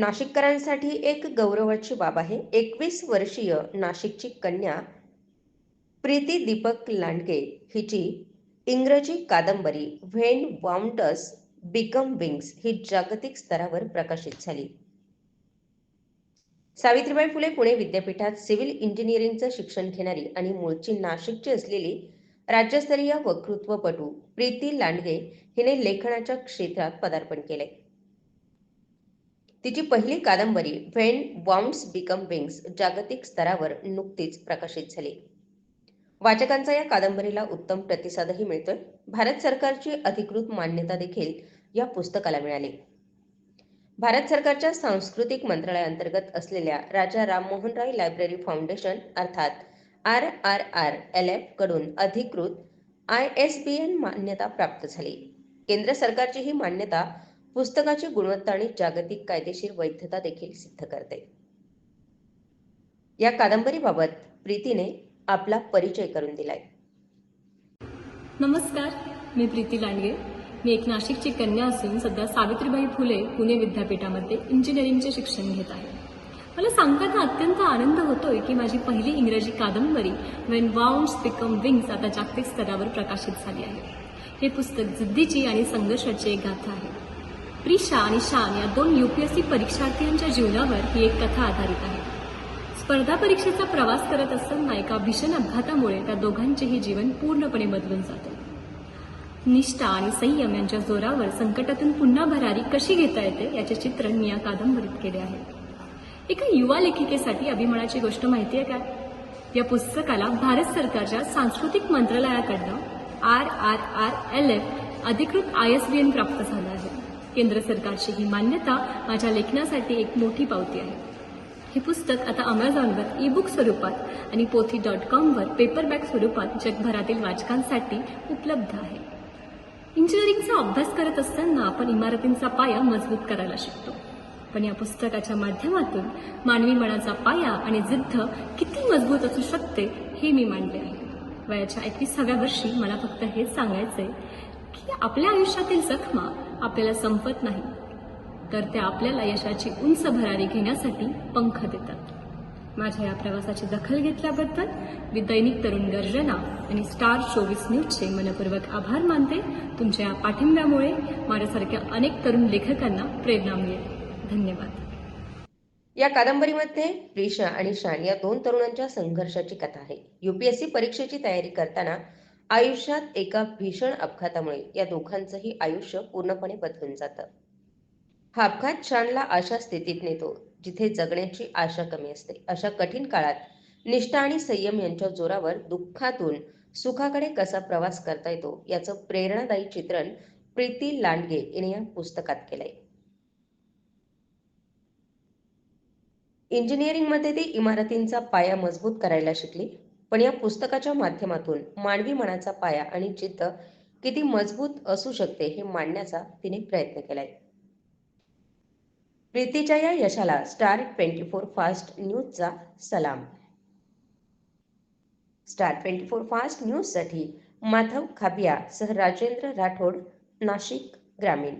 नाशिककरांसाठी एक गौरवाची बाब आहे. एकवीस वर्षीय नाशिकची कन्या प्रीती दीपक लांडगे हिची इंग्रजी कादंबरी व्हेन वाउंटस बिकम विंग्स ही जागतिक स्तरावर प्रकाशित झाली. सावित्रीबाई फुले पुणे विद्यापीठात सिव्हिल इंजिनिअरिंगचं शिक्षण घेणारी आणि मूळची नाशिकची असलेली राज्यस्तरीय वक्तृत्वपटू प्रीती लांडगे हिने लेखनाच्या क्षेत्रात पदार्पण केले तिची पहिली कादंबरी व्हेन वॉम्स बिकम विंग्स जागतिक स्तरावर नुकतीच प्रकाशित झाली. वाचकांचा या कादंबरीला उत्तम प्रतिसादही मिळतोय. भारत सरकारची अधिकृत मान्यता देखील या पुस्तकाला मिळाली. भारत सरकारच्या सांस्कृतिक मंत्रालयाअंतर्गत असलेल्या राजा राममोहन राय लायब्ररी फाउंडेशन अर्थात आर आर आर एल एफकडून अधिकृत आय एस बी एन मान्यता प्राप्त झाली. केंद्र सरकारची ही मान्यता पुस्तकाची गुणवत्ता आणि जागतिक कायदेशीर वैधता देखील सिद्ध करते. या कादंबरीबाबत प्रीतीने आपला परिचय करून दिलाय. नमस्कार मी प्रीती लांडगे मी एक नाशिकची कन्या असून सध्या सावित्रीबाई फुले पुणे विद्यापीठामध्ये इंजिनिअरिंगचे शिक्षण घेत आहे. मला सांगताना अत्यंत आनंद होतोय की माझी पहिली इंग्रजी कादंबरी वेन वाउंड्स बिकम विंग्स आता जागतिक स्तरावर प्रकाशित झाली आहे. हे पुस्तक जिद्दीची आणि संघर्षाची एक गाथा आहे. प्रिशा आणि शान या दोन यू पी एस सी परीक्षार्थींच्या जीवनावर ही एक कथा आधारित आहे. स्पर्धा परीक्षेचा प्रवास करत असताना एका भीषण अपघातामुळे त्या दोघांचेही जीवन पूर्णपणे बदलून जाते. निष्ठा आणि संयम यांच्या जोरावर संकटातून पुन्हा भरारी कशी घेता येते याचे चित्रण मी या कादंबरीत केले आहे. एका युवा लेखिकेसाठी अभिमानाची गोष्ट माहिती आहे का? या पुस्तकाला भारत सरकारच्या सांस्कृतिक मंत्रालयाकडनं R R R L F अधिकृत आय एस बी एन प्राप्त झालं आहे. केंद्र सरकारची ही मान्यता माझ्या लेखनासाठी एक मोठी पावती आहे. हे पुस्तक आता अमेझॉनवर ई बुक स्वरूपात आणि पोथी डॉट कॉमवर पेपरबॅक स्वरूपात जगभरातील वाचकांसाठी उपलब्ध आहे. इंजिनिअरिंगचा अभ्यास करत असताना आपण इमारतींचा पाया मजबूत करायला शिकतो. पण या पुस्तकाच्या माध्यमातून मानवी मनाचा पाया आणि जिद्द किती मजबूत असू शकते हे मी मांडले आहे. वयाच्या एकविसाव्या वर्षी मला फक्त हेच सांगायचंय की आपल्या आयुष्यातील जखमा आपल्याला संपत नाही. तर त्या आपल्याला यशाची उंच भरारी घेण्यासाठी पंख देतात. माझ्या या प्रवासाची दखल घेतल्याबद्दल मी दैनिक तरुण गर्जना आणि स्टार चोवीस न्यूजचे मनपूर्वक आभार मानते. तुमच्या या पाठिंब्यामुळे माझ्यासारख्या अनेक तरुण लेखकांना प्रेरणा मिळेल. धन्यवाद. या कादंबरीमध्ये प्रिशा आणि शान या दोन तरुणांच्या संघर्षाची कथा आहे. युपीएससी परीक्षेची तयारी करताना आयुष्यात एका भीषण अपघातामुळे या दोघांचंही आयुष्य पूर्णपणे बदलून जातं. हा अपघात शानला अशा स्थितीत नेतो जिथे जगण्याची आशा कमी असते. अशा कठीण काळात निष्ठा आणि संयम यांच्या जोरावर दुःखातून सुखाकडे कसा प्रवास करता येतो याचं प्रेरणादायी चित्रण प्रीती लांडगे हिने या पुस्तकात केलंय. इंजिनिअरिंगमध्ये ती इमारतींचा पाया मजबूत करायला शिकली. पण या पुस्तकाच्या माध्यमातून मानवी मनाचा पाया आणि चित्त किती मजबूत असू शकते हे मांडण्याचा तिने प्रयत्न केलाय. प्रीतीच्या या यशाला स्टार ट्वेंटी फोर फास्ट न्यूजचा सलाम. स्टार ट्वेंटी फोर फास्ट न्यूजसाठी माधव खाबिया सह राजेंद्र राठोड नाशिक ग्रामीण.